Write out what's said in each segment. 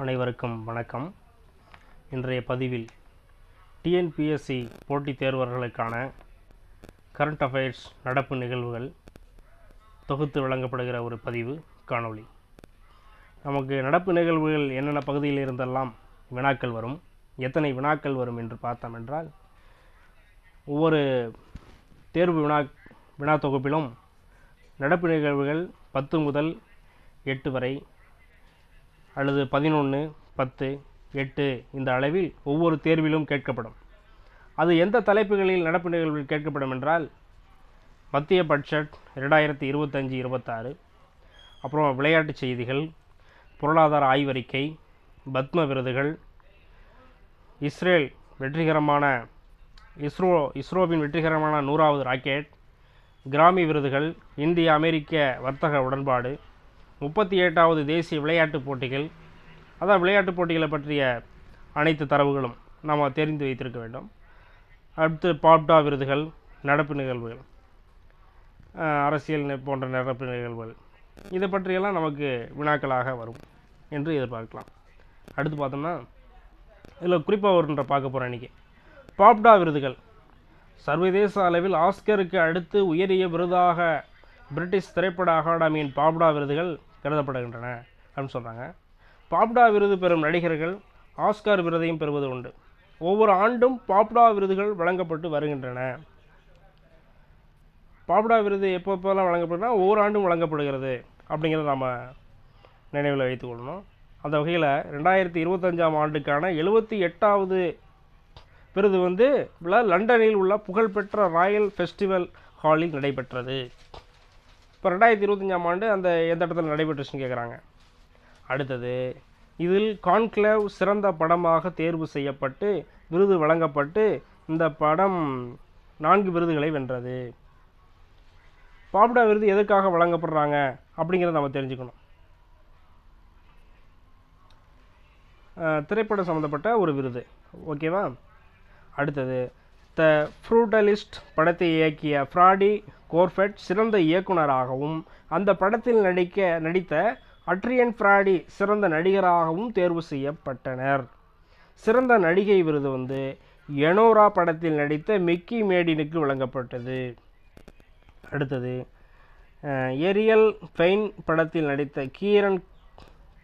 அனைவருக்கும் வணக்கம். இன்றைய பதிவில் டிஎன்பிஎஸ்சி போட்டித் தேர்வர்களுக்கான கரண்ட் அஃபேர்ஸ் நடப்பு நிகழ்வுகள் தொகுத்து வழங்கப்படுகிற ஒரு பதிவு காணொளி. நமக்கு நடப்பு நிகழ்வுகள் என்னென்ன பகுதியில் இருந்தெல்லாம் வினாக்கள் வரும் எத்தனை வினாக்கள் வரும் என்று பார்த்தோம் என்றால் ஒவ்வொரு தேர்வு வினா வினா தொகுப்பிலும் நடப்பு நிகழ்வுகள் பத்து முதல் எட்டு வரை அல்லது பதினொன்று பத்து எட்டு இந்த அளவில் ஒவ்வொரு தேர்விலும் கேட்கப்படும். அது எந்த தலைப்புகளில் நடப்பு நிகழ்வில் கேட்கப்படும் என்றால் மத்திய பட்ஜெட் ரெண்டாயிரத்தி இருபத்தஞ்சி இருபத்தாறு அப்புறம் விளையாட்டுச் செய்திகள் பொருளாதார ஆய்வறிக்கை பத்ம விருதுகள் இஸ்ரேல் வெற்றிகரமான இஸ்ரோ இஸ்ரோவின் வெற்றிகரமான நூறாவது ராக்கெட் கிராமி விருதுகள் இந்திய அமெரிக்க வர்த்தக உடன்பாடு முப்பத்தி எட்டாவது தேசிய விளையாட்டுப் போட்டிகள். அதான் விளையாட்டுப் போட்டிகளை பற்றிய அனைத்து தரவுகளும் நாம் தெரிந்து வைத்திருக்க வேண்டும். அடுத்து பாப்டா விருதுகள் நடப்பு நிகழ்வுகள் அரசியல் போன்ற நடப்பு நிகழ்வுகள். இதை பற்றியெல்லாம் நமக்கு வினாக்களாக வரும் என்று எதிர்பார்க்கலாம். அடுத்து பார்த்தோம்னா இதில் குறிப்பாக ஒன்றை பார்க்க போகிறோம் இன்றைக்கி பாப்டா விருதுகள். சர்வதேச அளவில் ஆஸ்கருக்கு அடுத்து உயரிய விருதாக பிரிட்டிஷ் திரைப்பட அகாடமியின் பாப்டா விருதுகள் கருதப்படுகின்றன அப்படின்னு சொல்கிறாங்க பாப்டா விருது பெறும் நடிகர்கள் ஆஸ்கார் விருதையும் பெறுவது உண்டு. ஒவ்வொரு ஆண்டும் பாப்டா விருதுகள் வழங்கப்பட்டு வருகின்றன. பாப்டா விருது எப்போ எப்போல்லாம் வழங்கப்படுதுன்னா ஒவ்வொரு ஆண்டும் வழங்கப்படுகிறது அப்படிங்கிறத நாம் நினைவில் வைத்துக்கொள்ளணும் அந்த வகையில் ரெண்டாயிரத்தி இருபத்தஞ்சாம் ஆண்டுக்கான எழுபத்தி எட்டாவது விருது வந்து லண்டனில் உள்ள புகழ்பெற்ற ராயல் ஃபெஸ்டிவல் ஹாலில் நடைபெற்றது. இப்போ ரெண்டாயிரத்தி இருபத்தஞ்சாம் ஆண்டு அந்த எந்த இடத்துல நடைபெற்றுச்சுன்னு கேட்குறாங்க அடுத்தது இதில் கான்க்ளேவ் சிறந்த படமாக தேர்வு செய்யப்பட்டு விருது வழங்கப்பட்டு இந்த படம் நான்கு விருதுகளை வென்றது. பாப்டா விருது எதற்காக வழங்கப்படுறாங்க அப்படிங்கிறத நம்ம தெரிஞ்சுக்கணும். திரைப்படம் சம்மந்தப்பட்ட ஒரு விருது. ஓகேவா? அடுத்தது த ஃப்ரூட்டலிஸ்ட் படத்தை இயக்கிய ஃப்ராடி கோர்ஃபெட் சிறந்த இயக்குனராகவும் அந்த படத்தில் நடிக்க நடித்த அட்ரியன் ஃப்ராடி சிறந்த நடிகராகவும் தேர்வு செய்யப்பட்டனர். சிறந்த நடிகை விருது வந்து எனோரா படத்தில் நடித்த மிக்கி மேடினுக்கு வழங்கப்பட்டது. அடுத்தது எரியல் ஏரியல் ஃபெயின் படத்தில் நடித்த கீரன்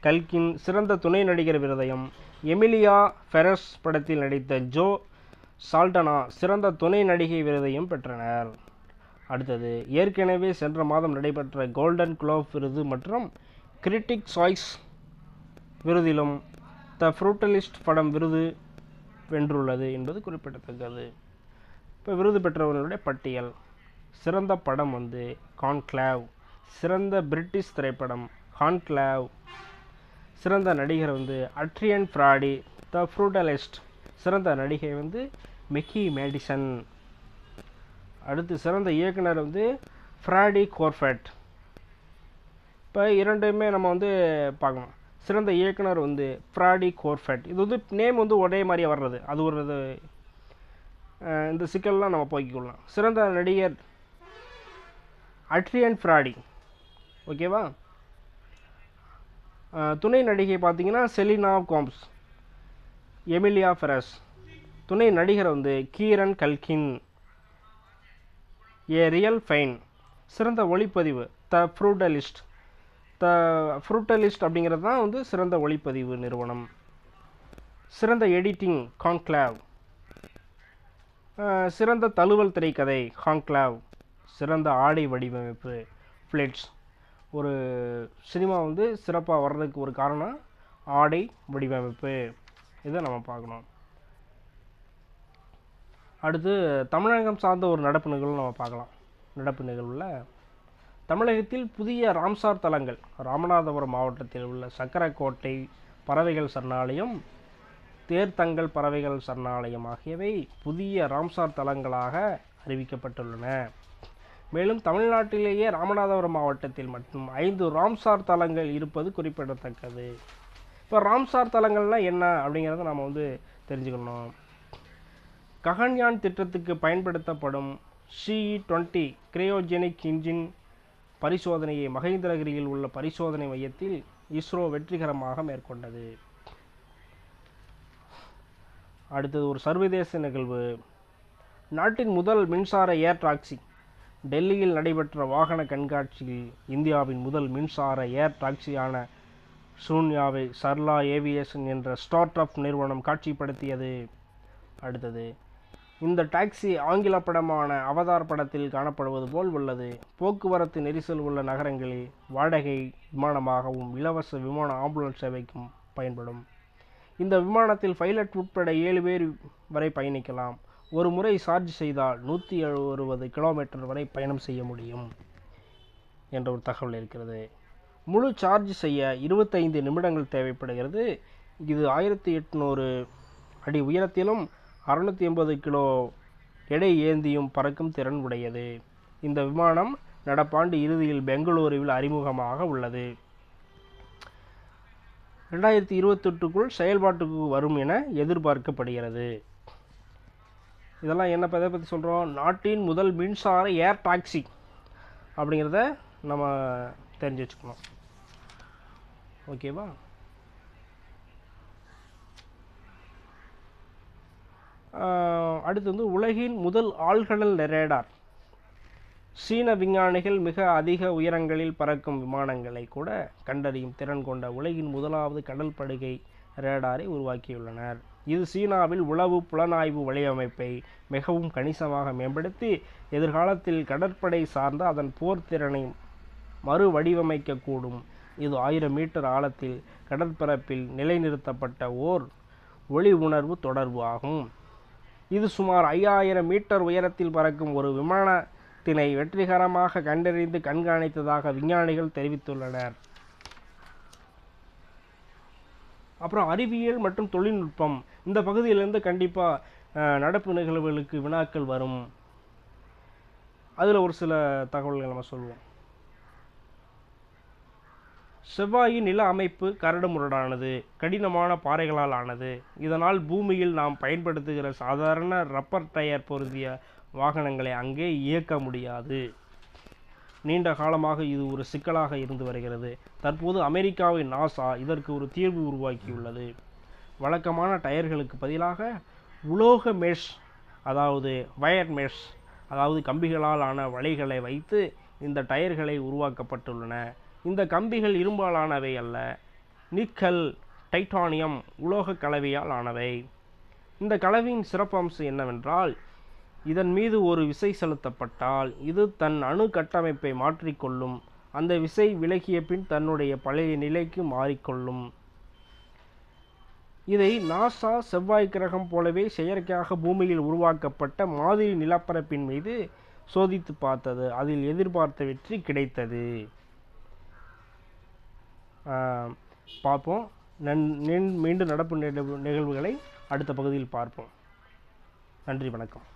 கல்கின் சிறந்த துணை நடிகர் விருதையும் எமிலியா ஃபெரஸ் படத்தில் நடித்த ஜோ சால்டனா சிறந்த துணை நடிகை விருதையும் பெற்றனர். அடுத்தது ஏற்கனவே சென்ற மாதம் நடைபெற்ற கோல்டன் குளோப் விருது மற்றும் கிரிட்டிக் சாய்ஸ் விருதிலும் த ஃப்ரூட்டலிஸ்ட் படம் விருது வென்றுள்ளது என்பது குறிப்பிடத்தக்கது. இப்போ விருது பெற்றவர்களுடைய பட்டியல். சிறந்த படம் வந்து கான்க்ளாவ் சிறந்த பிரிட்டிஷ் திரைப்படம் கான்க்ளாவ் சிறந்த நடிகர் வந்து அட்ரியன் ஃப்ராடி த ஃப்ரூட்டலிஸ்ட் சிறந்த நடிகை வந்து மிக்கி மேடிசன் அடுத்து சிறந்த இயக்குனர் வந்து ஃப்ராடி கோர்ஃபெட். இப்போ இரண்டுமே நம்ம வந்து பார்க்கணும். சிறந்த இயக்குனர் வந்து ஃப்ராடி கோர்ஃபேட். இது வந்து நேம் வந்து ஒரே மாதிரியே வர்றது. அது ஒரு இது இந்த சிக்கல்லாம் நம்ம போய்க்கொள்ளலாம் சிறந்த நடிகர் அட்ரியன் ஃப்ராடி. ஓகேவா? துணை நடிகை பார்த்தீங்கன்னா செலினா கோம்ஸ் எமிலியா ஃபெரஸ். துணை நடிகர் வந்து Kieran Culkin. A real pain சிறந்த ஒளிப்பதிவு. த ஃப்ரூட்டலிஸ்ட் த ஃப்ரூட்டலிஸ்ட் அப்படிங்கிறது தான் வந்து சிறந்த ஒளிப்பதிவு நிறுவனம். சிறந்த எடிட்டிங் கான்க்ளாவ் சிறந்த தழுவல் திரைக்கதை ஹாங்க்ளாவ் சிறந்த ஆடை வடிவமைப்பு ஃப்ளிட்ஸ் ஒரு சினிமா வந்து சிறப்பாக வர்றதுக்கு ஒரு காரணம் ஆடை வடிவமைப்பு. இதை நம்ம பார்க்கணும். அடுத்து தமிழகம் சார்ந்த ஒரு நடப்பு நிகழ்வு நம்ம பார்க்கலாம். நடப்பு நிகழ்வில் தமிழகத்தில் புதிய ராம்சார் தலங்கள் ராமநாதபுரம் மாவட்டத்தில் உள்ள சக்கரக்கோட்டை பறவைகள் சரணாலயம் தேர்தங்கல் பறவைகள் சரணாலயம் ஆகியவை புதிய ராம்சார் தலங்களாக அறிவிக்கப்பட்டுள்ளன. மேலும் தமிழ்நாட்டிலேயே ராமநாதபுரம் மாவட்டத்தில் மட்டும் ஐந்து ராம்சார் தலங்கள் இருப்பது குறிப்பிடத்தக்கது. இப்போ ராம்சார் தலங்கள்லாம் என்ன அப்படிங்கிறத நம்ம வந்து தெரிஞ்சுக்கணும். ககன்யான் திட்டத்துக்கு பயன்படுத்தப்படும் சிஇ டுவெண்ட்டி கிரையோஜெனிக் இன்ஜின் பரிசோதனையை மகேந்திரகிரியில் உள்ள பரிசோதனை மையத்தில் இஸ்ரோ வெற்றிகரமாக மேற்கொண்டது. அடுத்தது ஒரு சர்வதேச நிகழ்வு. நாட்டின் முதல் மின்சார ஏர் டாக்ஸி டெல்லியில் நடைபெற்ற வாகன கண்காட்சியில் இந்தியாவின் முதல் மின்சார ஏர் டாக்ஸியான சூன்யாவை சர்லா ஏவியேஷன் என்ற ஸ்டார்ட் அப் நிறுவனம் காட்சிப்படுத்தியது. அடுத்தது இந்த டாக்ஸி ஆங்கில படமான அவதார் படத்தில் காணப்படுவது போல் உள்ளது. போக்குவரத்து நெரிசல் உள்ள நகரங்களில் வாடகை விமானமாகவும் இலவச விமான ஆம்புலன்ஸ் சேவைக்கும் பயன்படும். இந்த விமானத்தில் பைலட் உட்பட ஏழு பேர் வரை பயணிக்கலாம். ஒரு முறை சார்ஜ் செய்தால் நூற்றி அறுபது கிலோமீட்டர் வரை பயணம் செய்ய முடியும் என்ற ஒரு தகவல் இருக்கிறது. முழு சார்ஜ் செய்ய இருபத்தைந்து நிமிடங்கள் தேவைப்படுகிறது. இது ஆயிரத்தி எட்நூறு அடி உயரத்திலும் அறுநூற்றி எண்பது கிலோ எடை ஏந்தியும் பறக்கும் திறன் உடையது. இந்த விமானம் நடப்பாண்டு இறுதியில் பெங்களூருவில் அறிமுகமாக உள்ளது. ரெண்டாயிரத்தி இருபத்தெட்டுக்குள் செயல்பாட்டுக்கு வரும் என எதிர்பார்க்கப்படுகிறது. இதெல்லாம் என்ன எதை பற்றி சொல்கிறோம் நாட்டின் முதல் மின்சார ஏர் டாக்ஸி அப்படிங்கிறத நம்ம தெரிஞ்சு வச்சுக்கணும். ஓகேவா? அடுத்து வந்து உலகின் முதல் ஆழ்கடல் ரேடார். சீன விஞ்ஞானிகள் மிக அதிக உயரங்களில் பறக்கும் விமானங்களை கூட கண்டறியும் திறன் கொண்ட உலகின் முதலாவது கடல் படுகை ரேடாரை உருவாக்கியுள்ளனர். இது சீனாவில் உளவு புலனாய்வு வலையமைப்பை மிகவும் கணிசமாக மேம்படுத்தி எதிர்காலத்தில் கடற்படை சார்ந்த அதன் போர் திறனை மறு வடிவமைக்கக்கூடும் இது ஆயிரம் மீட்டர் ஆழத்தில் கடற்பரப்பில் நிலைநிறுத்தப்பட்ட ஓர் ஒளி உணர்வு தொடர்பு ஆகும். இது சுமார் ஐயாயிரம் மீட்டர் உயரத்தில் பறக்கும் ஒரு விமானத்தினை வெற்றிகரமாக கண்டறிந்து கண்காணித்ததாக விஞ்ஞானிகள் தெரிவித்துள்ளனர். அப்புறம் அறிவியல் மற்றும் தொழில்நுட்பம். இந்த பகுதியிலேருந்து கண்டிப்பாக நடப்பு நிகழ்வுகளுக்கு வினாக்கள் வரும். அதில் ஒரு சில தகவல்கள் நம்ம சொல்லுவோம் செவ்வாயின் நில அமைப்பு கரடுமுரடானது கடினமான பாறைகளால் ஆனது. இதனால் பூமியில் நாம் பயன்படுத்துகிற சாதாரண ரப்பர் டயர் பொருந்திய வாகனங்களை அங்கே இயக்க முடியாது. நீண்ட காலமாக இது ஒரு சிக்கலாக இருந்து வருகிறது. தற்போது அமெரிக்காவின் நாசா இதற்கு ஒரு தீர்வு உருவாக்கியுள்ளது. வழக்கமான டயர்களுக்கு பதிலாக உலோக மெஷ் அதாவது வயர் மெஷ் அதாவது கம்பிகளால் ஆன வலைகளை வைத்து இந்த டயர்களை உருவாக்கப்பட்டுள்ளன. இந்த கம்பிகள் இரும்பாலானவை அல்ல. நிக்கல் டைட்டானியம் உலோக கலவையால் ஆனவை. இந்த கலவையின் சிறப்பம்சம் என்னவென்றால் இதன் மீது ஒரு விசை செலுத்தப்பட்டால் இது தன் அணு கட்டமைப்பை மாற்றிக்கொள்ளும். அந்த விசை விலகிய பின் தன்னுடைய பழைய நிலைக்கு மாறிக்கொள்ளும். இதை நாசா செவ்வாய் கிரகம் போலவே செயற்கையாக பூமியில் உருவாக்கப்பட்ட மாதிரி நிலப்பரப்பின் மீது சோதித்து பார்த்தது. அதில் எதிர்பார்த்த வெற்றி கிடைத்தது. பார்ப்போம். நன் மீண்டும் நடப்பு நிகழ்வுகளை அடுத்த பகுதியில் பார்ப்போம். நன்றி வணக்கம்.